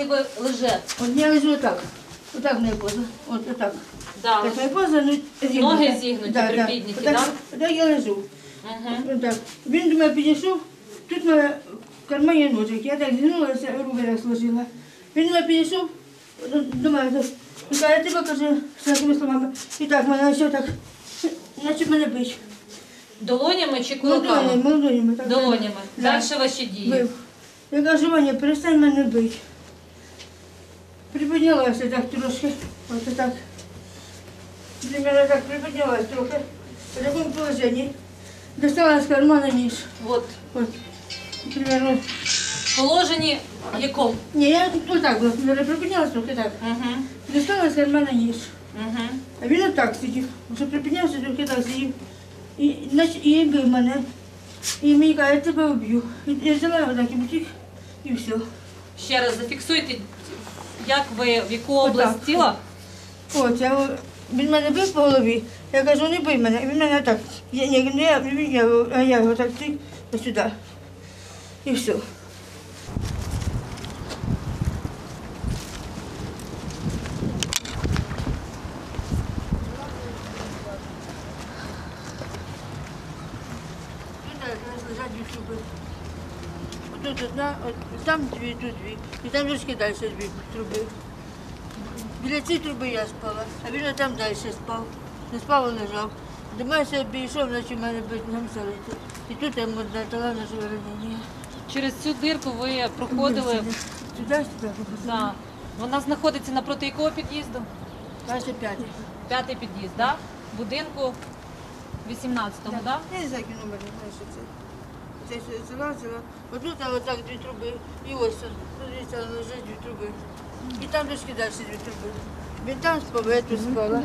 если вы лежите? От я лежу отак. Отак моя поза. От отак. Да. Так моя поза, ну, зігнута. Ноги зігнуті, Отак, да? отак я лежу. Угу. Отак. Він до мене підійшов, тут мене в кармані ножик. Я так зігнулася, руки так сложила. Він до мене підійшов, до- до мене так. Каже, я тебе каже, всякими словами. І так, мене все так, наче мене бить. Долонями чи Молодонями, кулаками? молодонями. так. Долонями. Да. Далі ваші дії. Бив. Я кажу, Ваня, перестань мене бити. Приподнялася так трошки. От так. Примерно так приподнялась трохи. В такому положенні. Достала з кармана ніж. От. От. Примерно. В положенні якому? Ні, я тут так була. Примерно приподнялась трохи так. Угу. Достала з кармана ніж. Угу. А він отак сидів. Вже припіднявся, трохи так сидів. І, нач- і бив мене. І мені каже, я тебе вб'ю. Я взяла його так і бутик, і все. Ще раз зафіксуйте, як ви, в яку область тіла. От, я, він мене бив по голові. Я кажу, не бий мене. Він мене так. Я, я, не я, я, його- я його так ось сюди. І все. Лежать. Тут одна, от, там дві, тут дві. І там трошки далі дві труби. Біля цієї труби я спала, а він там далі спав. Не спав, а лежав. До мене ще обійшов, наче мене бить гамселити. І тут я йому дала на живе ранення. Через цю дирку ви проходили. Сюди. Да. Вона знаходиться напроти якого під'їзду? Перше п'яте. П'ятий під'їзд, да? Будинку 18-го, да? Я не знаю, який номер, не знаю, що це. Це все залазила. Отут, а отак дві труби. І ось, тут, дивіться, лежать дві труби. І там трошки далі дві труби. Він там спав, я тут спала.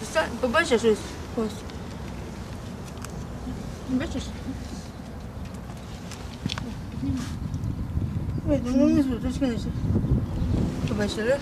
Доста- Побачиш ось? Ось. Бачиш? Видно, ну внизу, трошки нижче. Побачили?